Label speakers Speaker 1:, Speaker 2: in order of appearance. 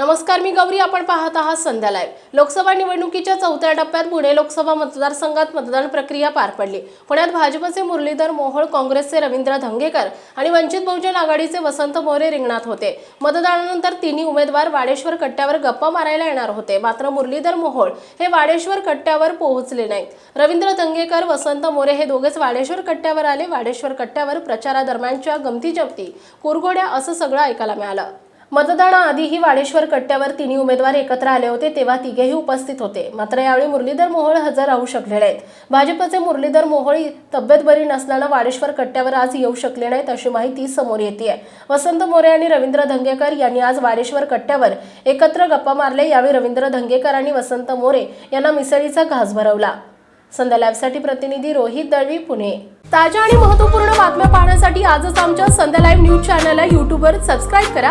Speaker 1: नमस्कार मी गौरी. आपण पाहत आहात संध्या लाईव्ह लोकसभा निवडणुकीच्या चौथ्या टप्प्यात पुणे लोकसभा मतदारसंघात मतदान प्रक्रिया पार पडली. पुण्यात भाजपचे मुरलीधर मोहोळ काँग्रेसचे रवींद्र धंगेकर आणि वंचित बहुजन आघाडीचे वसंत मोरे रिंगणात होते. मतदानानंतर तिन्ही उमेदवार वाडेश्वर कट्ट्यावर गप्पा मारायला येणार होते. मात्र मुरलीधर मोहोळ हे वाडेश्वर कट्ट्यावर पोहोचले नाहीत. रवींद्र धंगेकर वसंत मोरे हे दोघेच वाडेश्वर कट्ट्यावर आले. वाडेश्वर कट्ट्यावर प्रचारादरम्यानच्या गमती जमती कुरघोड्या असं सगळं ऐकायला मिळालं. मतदानाआधीही वाडेश्वर कट्ट्यावर तिन्ही उमेदवार एकत्र आले होते तेव्हा तिघेही उपस्थित होते. मात्र यावेळी मुरलीधर मोहोळ हजर राहू शकले नाहीत. भाजपचे मुरलीधर मोहोळ तब्येत बरी नसल्यानं वाडेश्वर कट्ट्यावर आज येऊ शकले नाहीत अशी माहिती समोर येते वसंत मोरे आणि रवींद्र धंगेकर यांनी आज वाडेश्वर कट्ट्यावर एकत्र गप्पा मारले. यावेळी रवींद्र धंगेकर आणि वसंत मोरे यांना मिसळीचा घास भरवला. संध्या लाईव्हसाठी प्रतिनिधी रोहित दळवी पुणे. ताज्या आणि महत्त्वपूर्ण बातम्या पाहण्यासाठी आजच आमच्या संध्या लाईव्ह न्यूज चॅनलला यूट्यूबवर सबस्क्राईब करा.